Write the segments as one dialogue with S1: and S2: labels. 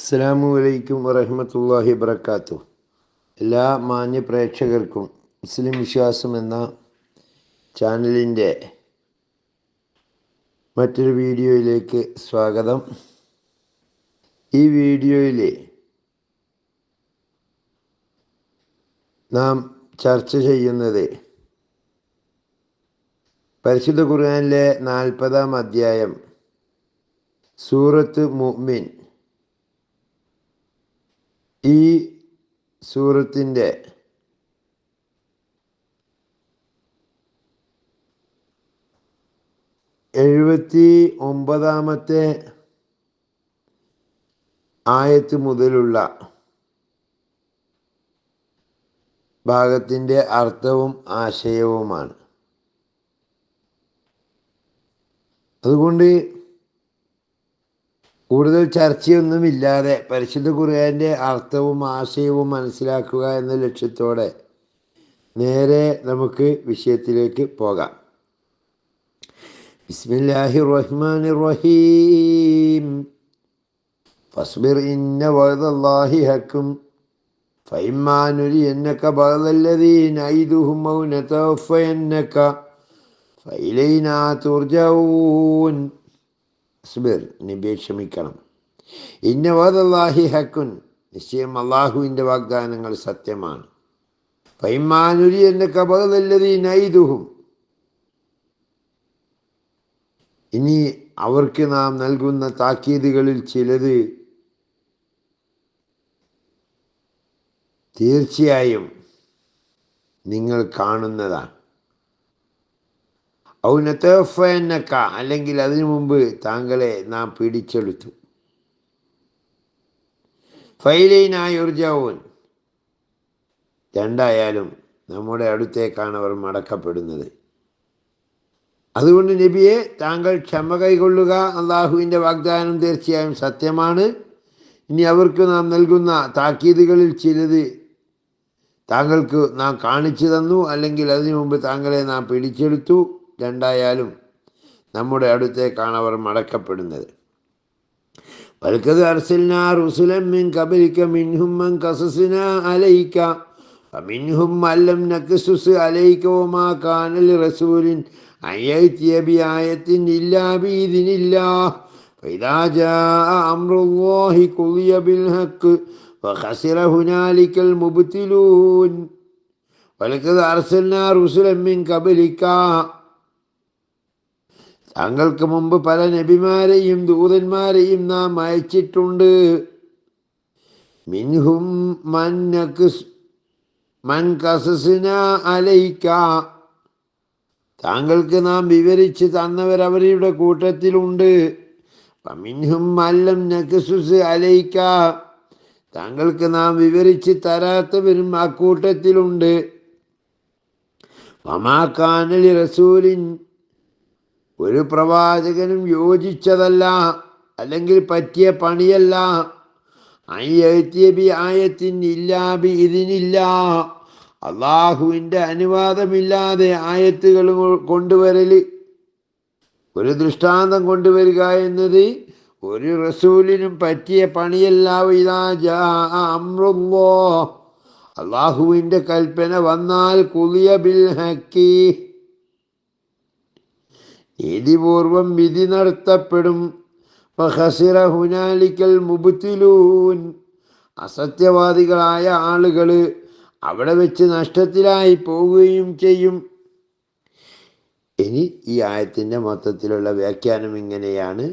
S1: അസ്സാമു അലൈക്കും വറഹമത്തല്ലാഹി വബർക്കാത്തു എല്ലാ മാന്യ പ്രേക്ഷകർക്കും മുസ്ലിം വിശ്വാസം എന്ന ചാനലിന്റെ മറ്റൊരു വീഡിയോയിലേക്ക് സ്വാഗതം. ഈ വീഡിയോയിൽ നാം ചർച്ച ചെയ്യുന്നത് പരിശുദ്ധ ഖുർആനിലെ നാൽപ്പതാം അധ്യായം സൂറത്ത് മുഅ്മിൻ. ഈ സൂറത്തിന്റെ എഴുപത്തി ഒമ്പതാമത്തെ ആയത്ത് മുതലുള്ള ഭാഗത്തിന്റെ അർത്ഥവും ആശയവുമാണ്. അതുകൊണ്ട് കൂടുതൽ ചർച്ചയൊന്നുമില്ലാതെ പരിശുദ്ധ ഖുർആൻ്റെ അർത്ഥവും ആശയവും മനസ്സിലാക്കുക എന്ന ലക്ഷ്യത്തോടെ നേരെ നമുക്ക് വിഷയത്തിലേക്ക് പോകാം ബിസ്മില്ലാഹി റഹ്മാൻ റഹീം ഫസ്ബിർ ഇന്ന വഅദല്ലാഹി ഹക്കും فإما نرينك بعض الذي نعيدهم أو نتوفينك فإلينا ترجعون അസ്ബിർ നബിയെ ക്ഷമിക്കണം. ഇന്ന വാദല്ലാഹി ഹക്കുൻ നിശ്ചയം അള്ളാഹുവിന്റെ വാഗ്ദാനങ്ങൾ സത്യമാണ്. പൈമാനുരി എന്ന കപകതല്ലതീ നൈതുഹും ഇനി അവർക്ക് നാം നൽകുന്ന താക്കീതുകളിൽ ചിലത് തീർച്ചയായും നിങ്ങൾ കാണുന്നതാണ്. ഔനത്തഫന്നക്ക അല്ലെങ്കിൽ അതിനു മുമ്പ് താങ്കളെ നാം പിടിച്ചെടുത്തു ഫൈലൈനായി ഉർജാവൂൻ രണ്ടായാലും നമ്മുടെ അടുത്തേക്കാണ് അവർ മടക്കപ്പെടുന്നത്. അതുകൊണ്ട് നബിയെ താങ്കൾ ക്ഷമ കൈകൊള്ളുക അള്ളാഹുവിന്റെ വാഗ്ദാനം തീർച്ചയായും സത്യമാണ്. ഇനി അവർക്ക് നാം നൽകുന്ന താക്കീതുകളിൽ ചിലത് താങ്കൾക്ക് നാം കാണിച്ചു തന്നു അല്ലെങ്കിൽ അതിനു മുമ്പ് താങ്കളെ നാം പിടിച്ചെടുത്തു രണ്ടായാലും നമ്മുടെ അടുത്തേക്കാണ് അവർ മടക്കപ്പെടുന്നത് വൽക്കത് അർസൽന റുസുലൻ മിൻ കബലിക മിൻഹും മൻ കസസ്ന അലൈക فمنهم من لم نقصص عليك وما كان لرسول أن يأتي بآية إلا بإذن الله فإذا جاء أمر الله قضي بالحق وخسر هنالك المبتلون ولقد أرسلنا رسلا من قبلك താങ്കൾക്ക് മുമ്പ് പല നബിമാരെയും ദൂതന്മാരെയും നാം അയച്ചിട്ടുണ്ട്. മിൻഹും താങ്കൾക്ക് നാം വിവരിച്ച് തന്നവർ അവരുടെ കൂട്ടത്തിലുണ്ട്. താങ്കൾക്ക് നാം വിവരിച്ച് തരാത്തവരും ആ കൂട്ടത്തിലുണ്ട്. റസൂലിൻ ഒരു പ്രവാചകനും യോജിച്ചതല്ല അല്ലെങ്കിൽ പറ്റിയ പണിയല്ല. അയ്യത്തിയബി ആയത്തിൻ ഇല്ലാബി ഇതിനില്ല. അള്ളാഹുവിന്റെ അനുവാദമില്ലാതെ ആയത്തുകൾ കൊണ്ടുവരൽ ഒരു ദൃഷ്ടാന്തം കൊണ്ടുവരിക എന്നത് ഒരു റസൂലിനും പറ്റിയ പണിയല്ല. അമ്രുവോ അള്ളാഹുവിന്റെ കൽപ്പന വന്നാൽ കുളിയ ബിൽ ഹക്കി. നീതിപൂർവം വിധി നടത്തപ്പെടും. ഹുനാലിക്കൽ മുബുത്തിലൂൻ. അസത്യവാദികളായ ആളുകൾ അവിടെ വെച്ച് നഷ്ടത്തിലായി പോവുകയും ചെയ്യും. ഇനി ഈ ആയത്തിന്റെ മൊത്തത്തിലുള്ള വ്യാഖ്യാനം ഇങ്ങനെയാണ്.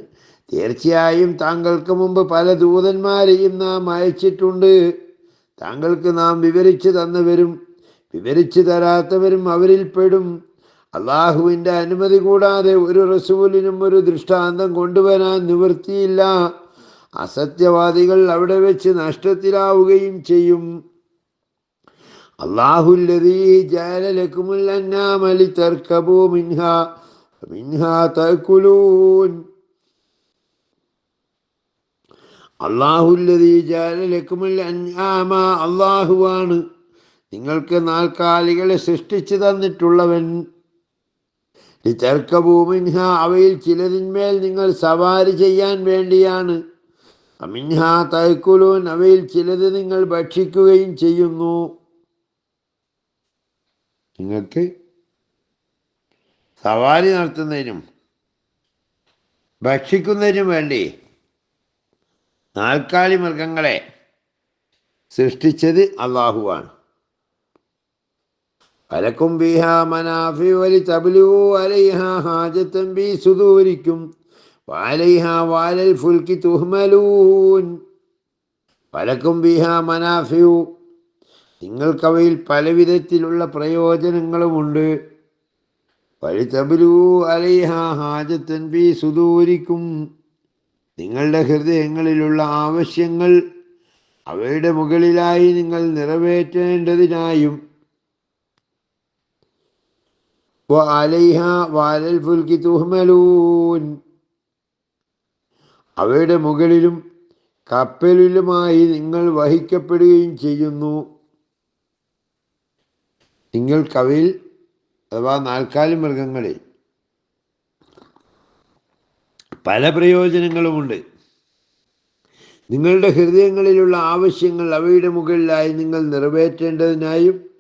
S1: തീർച്ചയായും താങ്കൾക്ക് മുമ്പ് പല ദൂതന്മാരെയും നാം അയച്ചിട്ടുണ്ട്. താങ്കൾക്ക് നാം വിവരിച്ചു തന്നവരും വിവരിച്ചു തരാത്തവരും അവരിൽ പെടും അള്ളാഹുവിന്റെ അനുമതി കൂടാതെ ഒരു റസൂലിനും ഒരു ദൃഷ്ടാന്തം കൊണ്ടുവരാൻ നിവൃത്തിയില്ല. അസത്യവാദികൾ അവിടെ വെച്ച് നഷ്ടത്തിലാവുകയും ചെയ്യും. അള്ളാഹുവാണ്. നിങ്ങൾക്ക് നാൽക്കാലികളെ സൃഷ്ടിച്ചു തന്നിട്ടുള്ളവൻ. ലിതർക്കബൂമിൻഹ അവയിൽ ചിലതിന്മേൽ നിങ്ങൾ സവാരി ചെയ്യാൻ വേണ്ടിയാണ്. അമിൻഹ തൈക്കുലൂൻ അവയിൽ ചിലത് നിങ്ങൾ ഭക്ഷിക്കുകയും ചെയ്യുന്നു. നിങ്ങൾക്ക് സവാരി നടത്തുന്നതിനും ഭക്ഷിക്കുന്നതിനും വേണ്ടി നാൽക്കാലി മൃഗങ്ങളെ സൃഷ്ടിച്ചത് അള്ളാഹുവാണ്. ഫലക്കും ബിഹ മനാഫി വലി തബലു അലൈഹ ഹാജത്തം ബി സുദൂരിക്കും. വാലൈഹ വാലൽ ഫുൽക്കി തുഹ്മലൂൻ. പലക്കും ബിഹ മനാഫിയു നിങ്ങൾക്കവയിൽ പല വിധത്തിലുള്ള പ്രയോജനങ്ങളുമുണ്ട്. വഴി തബലു അലൈഹ ഹാജത്തൻ ബി സുദൂരിക്കും. നിങ്ങളുടെ ഹൃദയങ്ങളിലുള്ള ആവശ്യങ്ങൾ അവയുടെ മുകളിലായി നിങ്ങൾ നിറവേറ്റേണ്ടതിനായും അലൈഹ വാലൽ ഫുൽക്കി തുഹ്മലൂൻ അവയുടെ മുകളിലും കപ്പലിലുമായി നിങ്ങൾ വഹിക്കപ്പെടുകയും ചെയ്യുന്നു. നിങ്ങൾ കവിൽ അഥവാ നാൽക്കാലി മൃഗങ്ങളിൽ പല പ്രയോജനങ്ങളുമുണ്ട്. നിങ്ങളുടെ ഹൃദയങ്ങളിലുള്ള ആവശ്യങ്ങൾ അവയുടെ മുകളിലായി നിങ്ങൾ നിറവേറ്റേണ്ടതിനായും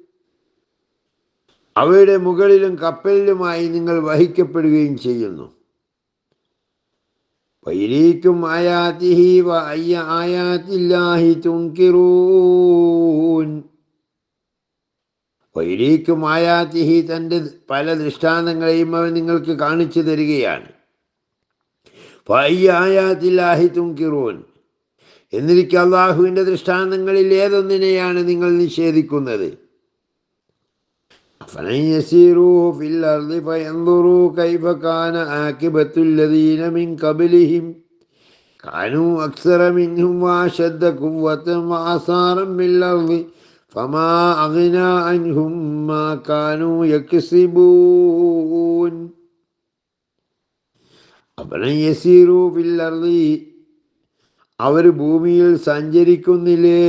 S1: അവയുടെ മുകളിലും കപ്പലിലുമായി നിങ്ങൾ വഹിക്കപ്പെടുകയും ചെയ്യുന്നു. വൈരീക്കും ആയാതിഹി വ അയ്യ തുങ്കിറൂൻ വൈരീക്കും ആയാതിഹി തന്റെ പല ദൃഷ്ടാന്തങ്ങളെയും അവൻ നിങ്ങൾക്ക് കാണിച്ചു തരികയാണ്. ആയാത്തില്ലാഹി തുങ്കിറൂൻ എന്നിരിക്കും അള്ളാഹുവിന്റെ ദൃഷ്ടാന്തങ്ങളിൽ ഏതൊന്നിനെയാണ് നിങ്ങൾ നിഷേധിക്കുന്നത്? فلن يسيروا في الأرض فينظروا كيف كان عاقبة الذين من قبلهم كانوا أكثر منهم وأشد قوة وآثارا من الأرض فما أغنى عنهم ما كانوا يكسبون أفلن يسيروا في الأرض അവർ ഭൂമിയിൽ സഞ്ചരിക്കുന്നില്ലേ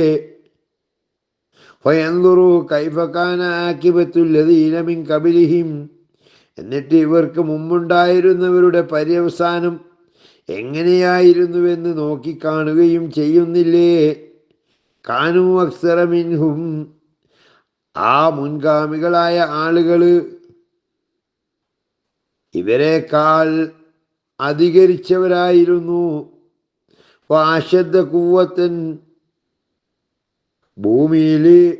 S1: ഫയന്തുറു കൈഫക്കാന ആക്കിബത്തുല്ലതീനമിൻ കബിലിഹിം എന്നിട്ട് ഇവർക്ക് മുമ്പുണ്ടായിരുന്നവരുടെ പര്യവസാനം എങ്ങനെയായിരുന്നുവെന്ന് നോക്കിക്കാണുകയും ചെയ്യുന്നില്ലേ? കാനു അക്സറമിൻഹും ആ മുൻഗാമികളായ ആളുകൾ ഇവരെക്കാൾ അധികരിച്ചവരായിരുന്നു. വാശദ്ധ കൂവത്തൻ ഭൂമിയിൽ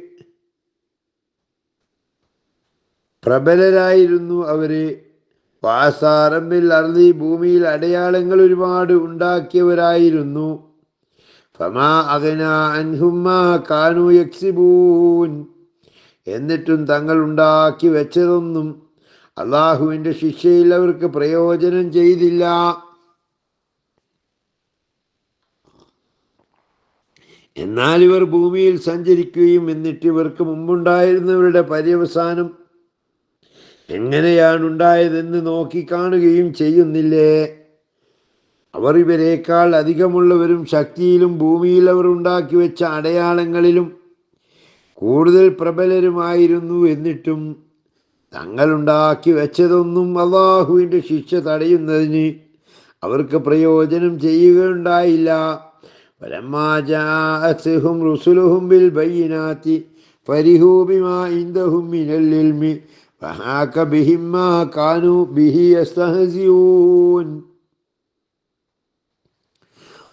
S1: പ്രബലരായിരുന്നു അവർ. വാസാറമ്പിൽ അർദി ഭൂമിയിൽ അടയാളങ്ങൾ ഒരുപാട് ഉണ്ടാക്കിയവരായിരുന്നു. ഫമാ അകന അൻഹുമ്മ കാനു യക്സിബൂൻ. എന്നിട്ടും തങ്ങൾ ഉണ്ടാക്കി വെച്ചതൊന്നും അള്ളാഹുവിന്റെ ശിക്ഷയിൽ അവർക്ക് പ്രയോജനം ചെയ്തില്ല. എന്നാൽ ഇവർ ഭൂമിയിൽ സഞ്ചരിക്കുകയും എന്നിട്ട് ഇവർക്ക് മുമ്പുണ്ടായിരുന്നവരുടെ പര്യവസാനം എങ്ങനെയാണ് ഉണ്ടായതെന്ന് നോക്കിക്കാണുകയും ചെയ്യുന്നില്ലേ? അവർ ഇവരെക്കാൾ അധികമുള്ളവരും ശക്തിയിലും ഭൂമിയിൽ അവർ ഉണ്ടാക്കി വെച്ച അടയാളങ്ങളിലും കൂടുതൽ പ്രബലരുമായിരുന്നു എന്നിട്ടും തങ്ങളുണ്ടാക്കി വെച്ചതൊന്നും അള്ളാഹുവിന്റെ ശിക്ഷ തടയുന്നതിന് അവർക്ക് പ്രയോജനം ചെയ്യുകയുണ്ടായില്ല. فلما جاءتهم رسلهم بالبينات فرحوا بما عندهم من العلم فهاك بهم ما كانوا به يستهزئون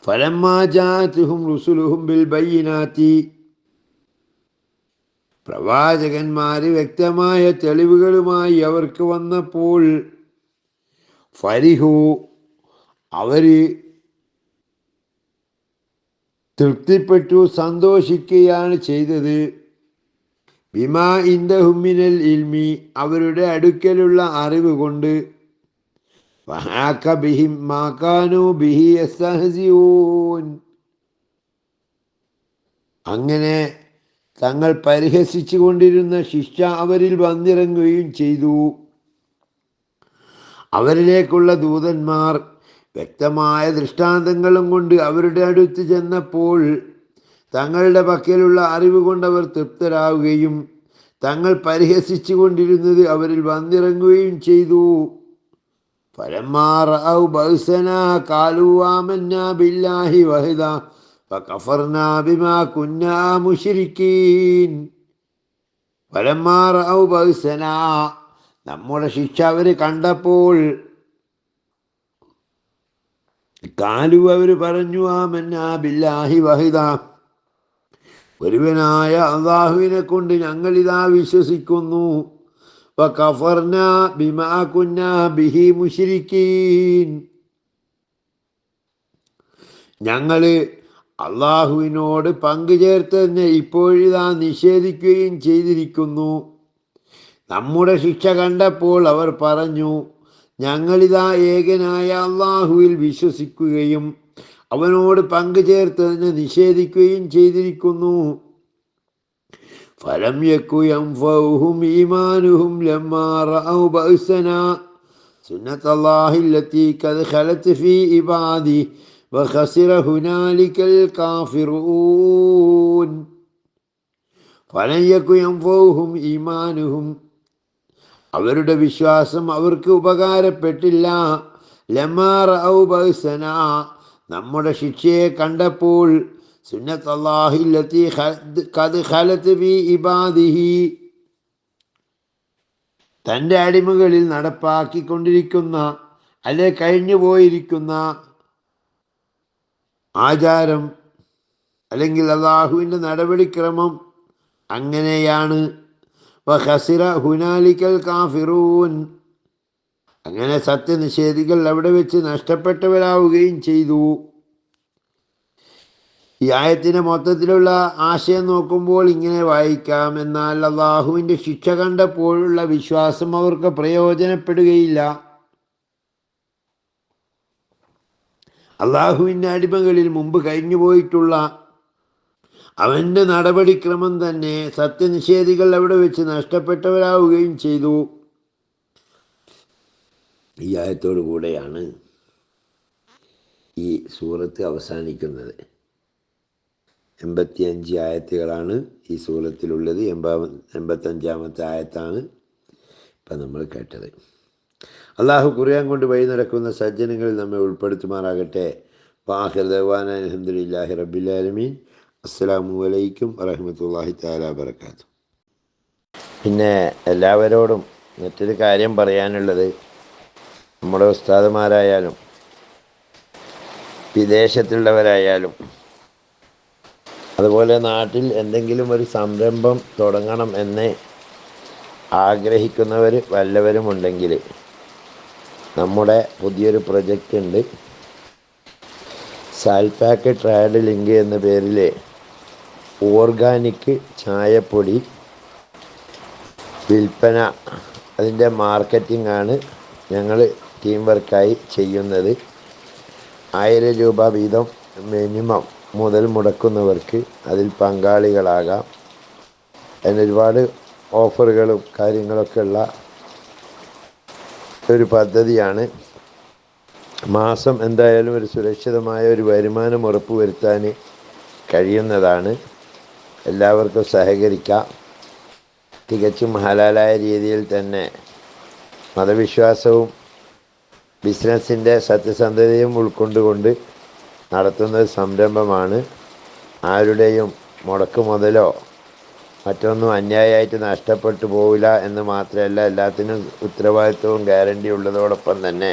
S1: فلما جاءتهم رسلهم بالبينات പ്രവാചകന്മാര് വ്യക്തമായ തെളിവുകളുമായി അവർക്ക് വന്നപ്പോൾ ഫരിഹു അവര് തൃപ്തിപ്പെട്ടു സന്തോഷിക്കുകയാണ് ചെയ്തത്. ബിമാ ഇന്ദഹുമിനൽ ഇൽമി അവരുടെ അടുക്കലുള്ള അറിവ് കൊണ്ട്. അങ്ങനെ തങ്ങൾ പരിഹസിച്ചു കൊണ്ടിരുന്ന ശിക്ഷ അവരിൽ വന്നിറങ്ങുകയും ചെയ്തു. അവരിലേക്കുള്ള ദൂതന്മാർ വ്യക്തമായ ദൃഷ്ടാന്തങ്ങളും കൊണ്ട് അവരുടെ അടുത്ത് ചെന്നപ്പോൾ തങ്ങളുടെ പക്കലുള്ള അറിവ് കൊണ്ട് അവർ തൃപ്തരാകുകയും തങ്ങൾ പരിഹസിച്ചു കൊണ്ടിരുന്നത് അവരിൽ വന്നിറങ്ങുകയും ചെയ്തു. ബില്ലാഹി വഹിദ നമ്മുടെ ശിക്ഷ അവർ കണ്ടപ്പോൾ കാലു അവർ പറഞ്ഞു ആമന്നാ ബില്ലാഹി വഹിദ. ഒരുവനായ അള്ളാഹുവിനെ കൊണ്ട് ഞങ്ങളിതാ വിശ്വസിക്കുന്നു. വകഫർന ബിമാ കുന്ന ബിഹി ഞങ്ങൾ അള്ളാഹുവിനോട് പങ്കുചേർത്തതിനെ ഇപ്പോഴിതാ നിഷേധിക്കുകയും ചെയ്തിരിക്കുന്നു. നമ്മുടെ ശിക്ഷ കണ്ടപ്പോൾ അവർ പറഞ്ഞു ഞങ്ങളിതാ ഏകനായ അള്ളാഹുവിൽ വിശ്വസിക്കുകയും അവനോട് പങ്കുചേർത്തതിനെ നിഷേധിക്കുകയും ചെയ്തിരിക്കുന്നു. ഫലം യക്കുയം ഈമാനുഹും ലമ്മാ റഅൗ ബഅസനാ. സുന്നത്ത് അല്ലാഹില്ലത്തി ഖദ് ഖലത് ഫീ ഇബാദി ഹുനാലിക്കൽ കാഫിറൂൻ. ഫലം ഈമാനുഹും അവരുടെ വിശ്വാസം അവർക്ക് ഉപകാരപ്പെട്ടില്ല. ലമാർ ഔ ബഅസന നമ്മുടെ ശിക്ഷയെ കണ്ടപ്പോൾ ബി ഇബാദിഹി തന്റെ അടിമകളിൽ നടപ്പാക്കിക്കൊണ്ടിരിക്കുന്ന അല്ലെ കഴിഞ്ഞു പോയിരിക്കുന്ന ആചാരം അല്ലെങ്കിൽ അള്ളാഹുവിന്റെ നടപടിക്രമം അങ്ങനെയാണ്. ഹുനാലിക്കൽ കാഫിറൂൻ. അങ്ങനെ സത്യനിഷേധികൾ അവിടെ വെച്ച് നഷ്ടപ്പെട്ടവരാവുകയും ചെയ്തു. ഈ ആയത്തിന്റെ മൊത്തത്തിലുള്ള ആശയം നോക്കുമ്പോൾ ഇങ്ങനെ വായിക്കാം. എന്നാൽ അള്ളാഹുവിന്റെ ശിക്ഷ കണ്ടപ്പോഴുള്ള വിശ്വാസം അവർക്ക് പ്രയോജനപ്പെടുകയില്ല. അള്ളാഹുവിന്റെ അടിമകളിൽ മുമ്പ് കഴിഞ്ഞു പോയിട്ടുള്ള അവന്റെ നടപടിക്രമം തന്നെ സത്യനിഷേധികൾ അവിടെ വെച്ച് നഷ്ടപ്പെട്ടവരാവുകയും ചെയ്തു. ഈ ആയത്തോടു കൂടെയാണ് ഈ സൂറത്ത് അവസാനിക്കുന്നത്. എൺപത്തിയഞ്ച് ആയത്തുകളാണ് ഈ സൂറത്തിലുള്ളത്. എൺപ എൺപത്തഞ്ചാമത്തെ ആയത്താണ് ഇപ്പം നമ്മൾ കേട്ടത്. അള്ളാഹു ഖുർആൻ കൊണ്ട് വഴി നടക്കുന്ന സജ്ജനങ്ങളിൽ നമ്മെ ഉൾപ്പെടുത്തുമാറാകട്ടെ. വാഹിർ ദവാന അലഹമുല്ലാഹി റബ്ബിലാലമീൻ അസ്സാം വലൈക്കും വറഹമത്തല്ലാഹി താല വരക്കാത്തു പിന്നെ എല്ലാവരോടും മറ്റൊരു കാര്യം പറയാനുള്ളത് നമ്മുടെ ഉസ്താദുമാരായാലും വിദേശത്തുള്ളവരായാലും അതുപോലെ നാട്ടിൽ എന്തെങ്കിലും ഒരു സംരംഭം തുടങ്ങണം എന്ന് ആഗ്രഹിക്കുന്നവർ വല്ലവരുമുണ്ടെങ്കിൽ നമ്മുടെ പുതിയൊരു പ്രൊജക്റ്റ് ഉണ്ട്. സാൽപാക്ക് ട്രയഡ് ലിങ്ക് എന്ന പേരിൽ ഓർഗാനിക് ചായപ്പൊടി വിൽപ്പന. അതിന്റെ മാർക്കറ്റിംഗ് ആണ് ഞങ്ങൾ ടീം വർക്കായി ചെയ്യുന്നത്. ആയിരം രൂപ വീതം മിനിമം മുതൽ മുടക്കുന്നവർക്ക് അതിൽ പങ്കാളികളാകാം. അതിന് ഒരുപാട് ഓഫറുകളും കാര്യങ്ങളൊക്കെ ഉള്ള ഒരു പദ്ധതിയാണ്. മാസം എന്തായാലും ഒരു സുരക്ഷിതമായ ഒരു വരുമാനം ഉറപ്പുവരുത്താൻ കഴിയുന്നതാണ്. എല്ലാവർക്കും സഹകരിക്കാം. തികച്ചും ഹലാലായ രീതിയിൽ തന്നെ മതവിശ്വാസവും ബിസിനസ്സിന്റെ സത്യസന്ധതയും ഉൾക്കൊണ്ടുകൊണ്ട് നടത്തുന്ന സംരംഭമാണ്. ആരുടെയും മുടക്ക് മുതലോ മറ്റൊന്നും അന്യായമായിട്ട് നഷ്ടപ്പെട്ടു പോവില്ല എന്ന് മാത്രമല്ല എല്ലാത്തിനും ഉത്തരവാദിത്വവും ഗ്യാരണ്ടി ഉള്ളതോടൊപ്പം തന്നെ